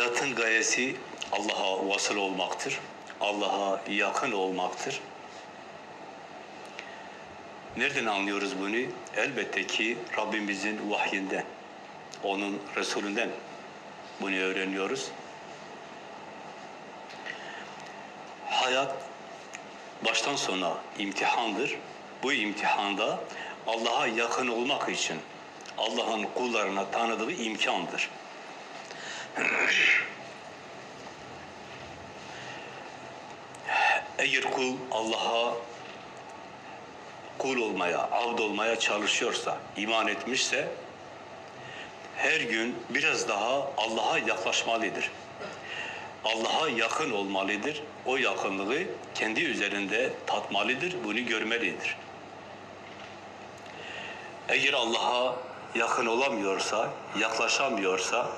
Hayatın gayesi Allah'a vasıl olmaktır. Allah'a yakın olmaktır. Nereden anlıyoruz bunu? Elbette ki Rabbimizin vahyinden, onun Resulünden bunu öğreniyoruz. Hayat baştan sona imtihandır. Bu imtihanda Allah'a yakın olmak için Allah'ın kullarına tanıdığı imkandır. Eğer kul Allah'a kul olmaya, abd olmaya çalışıyorsa, iman etmişse her gün biraz daha Allah'a yaklaşmalıdır. Allah'a yakın olmalıdır. O yakınlığı kendi üzerinde tatmalıdır, bunu görmelidir. Eğer Allah'a yakın olamıyorsa, yaklaşamıyorsa